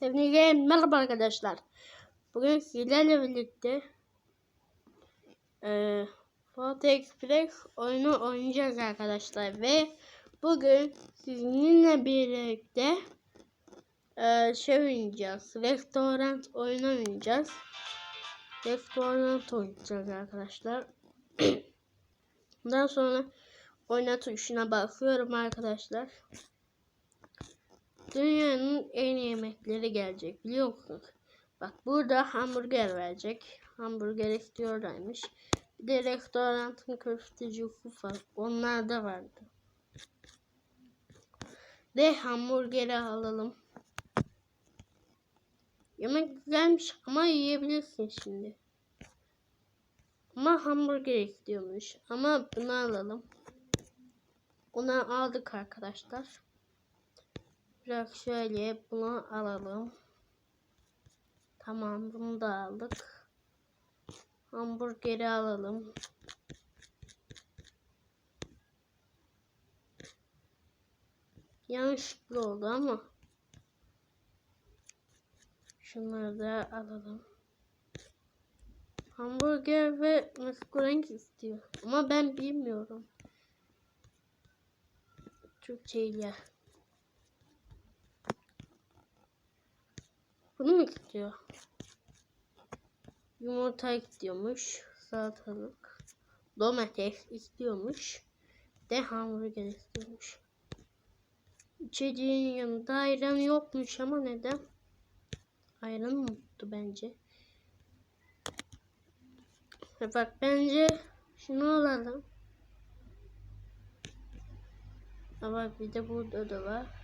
Hepinize merhaba arkadaşlar. Bugün sizlerle birlikte eee Photo Express oyunu oynayacağız arkadaşlar ve bugün sizinle birlikte eee şey oynayacağız. Restoran oyunu oynayacağız. Restoran oynayacağız arkadaşlar. Ondan sonra oyna tuşuna basıyorum arkadaşlar. Dünyanın en iyi yemekleri gelecek biliyor musunuz? Bak burada hamburger verecek. Hamburger istiyorlarmış. Bir de restoranın köfteci var. Onlar da vardı. De hamburgeri alalım. Yemek güzelmiş ama yiyebilirsin şimdi. Ama hamburger istiyormuş. Ama bunu alalım. Bunu aldık arkadaşlar. Biraz şöyle bunu alalım. Tamam bunu da aldık. Hamburgeri alalım. Yanlışlıkla oldu ama. Şunları da alalım. Hamburger ve mıskurenk istiyor. Ama ben bilmiyorum. Türkçeyle. Bunu mu istiyor? Yumurta istiyormuş. Salatalık. Domates istiyormuş. De hamburger istiyormuş. İçeceğin yanında ayran yokmuş ama neden? Ayran unuttu bence. Ve bak bence şunu alalım. Ha bak bir de burada da var.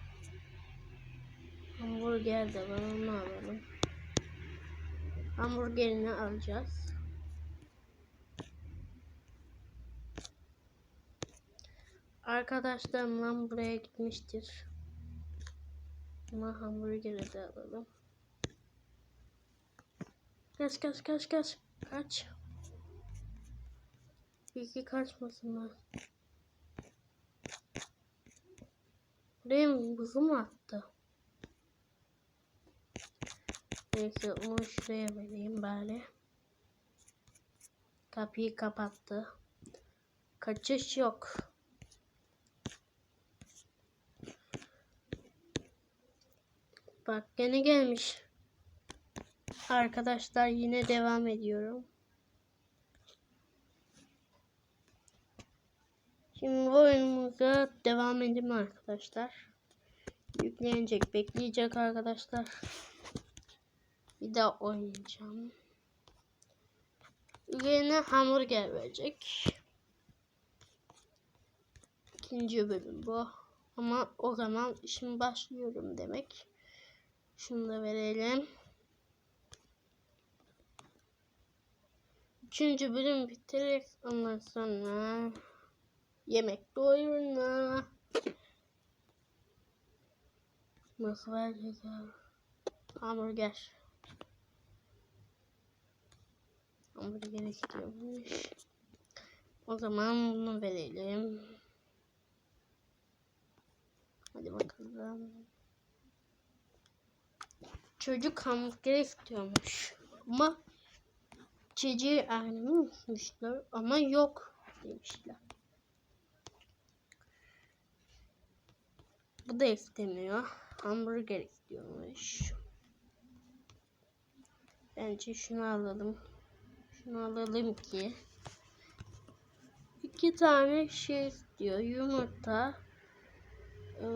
Hamburger de var onu alalım. Hamburgerini alacağız. Arkadaşlarımla buraya gitmiştir. Ama hamburgeri de alalım. Kaç kaç kaç kaç. Kaç. İki kaçmasınlar. Buraya mı mu attı? Neyse onu şuraya vereyim bari. Kapıyı kapattı. Kaçış yok. Bak gene gelmiş. Arkadaşlar yine devam ediyorum. Şimdi oyunumuza devam edelim arkadaşlar. Yüklenecek, bekleyecek arkadaşlar. Bir daha oynayacağım. Üzerine hamburger verecek. İkinci bölüm bu. Ama o zaman şimdi başlıyorum demek. Şunu da verelim. Üçüncü bölüm bitirerek ondan sonra yemek doyuruna. Nasıl verecek Hamburger. Hamburger istiyormuş. O zaman bunu verelim. Hadi bakalım. Çocuk hamburger istiyormuş. Ama içeceği aynıymışlar ama yok demişler. Bu da istemiyor. Hamburger istiyormuş. Bence şunu alalım. Şunu alalım ki. iki tane şey istiyor. Yumurta. Ee,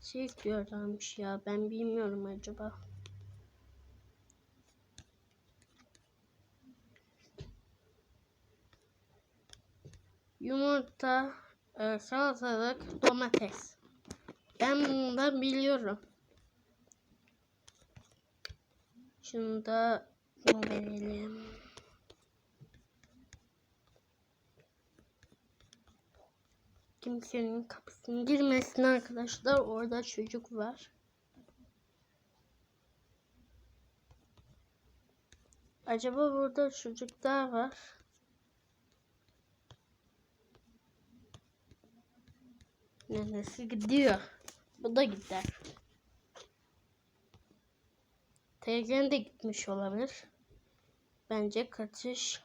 şey istiyorlarmış ya. Ben bilmiyorum acaba. Yumurta, e, salatalık, domates. Ben bundan biliyorum. Şunu bunu verelim. Kimsenin kapısına girmesin arkadaşlar. Orada çocuk var. Acaba burada çocuk daha var. Nenesi gidiyor. Bu da gider. Teyzen de gitmiş olabilir. Bence kaçış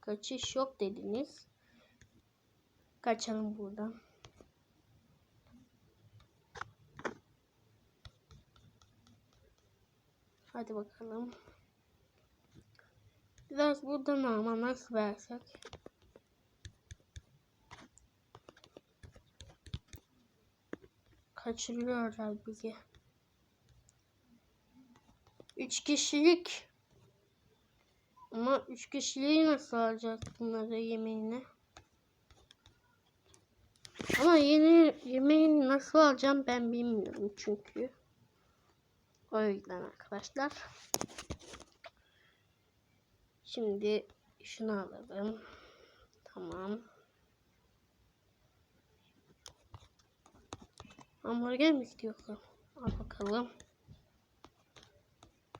kaçış yok dediniz. Kaçalım buradan. Hadi bakalım. Biraz buradan nasıl versek? Kaçırıyorlar bizi. Üç kişilik. Ama üç kişiliği nasıl alacağız bunları yemeğine? Ama yeni yemeğini nasıl alacağım ben bilmiyorum çünkü. O yüzden arkadaşlar. Şimdi şunu alalım. Tamam. Hamburger mi istiyorsun? Al bakalım.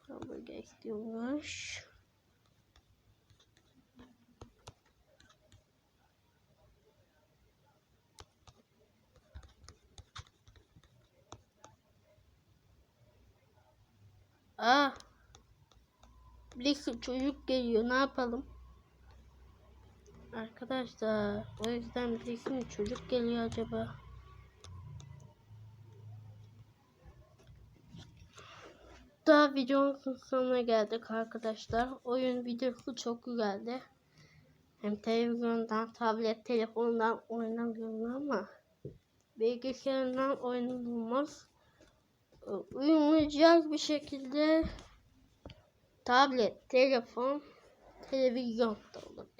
Hamburger istiyormuş. Aa. Birisi çocuk geliyor. Ne yapalım? Arkadaşlar o yüzden birisi mi çocuk geliyor acaba? Daha videonun sonuna geldik arkadaşlar. Oyun videosu çok güzeldi. Hem televizyondan, tablet, telefondan oynanıyor ama bilgisayardan oynanılmaz. Uyumayacak bir şekilde tablet, telefon, televizyon da olabilir.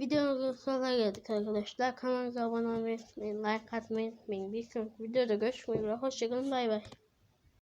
Videomuzun sonuna geldik arkadaşlar. Kanalımıza abone olmayı unutmayın. Like atmayı unutmayın. Bir sonraki videoda görüşmek üzere. Hoşçakalın. Bay bay.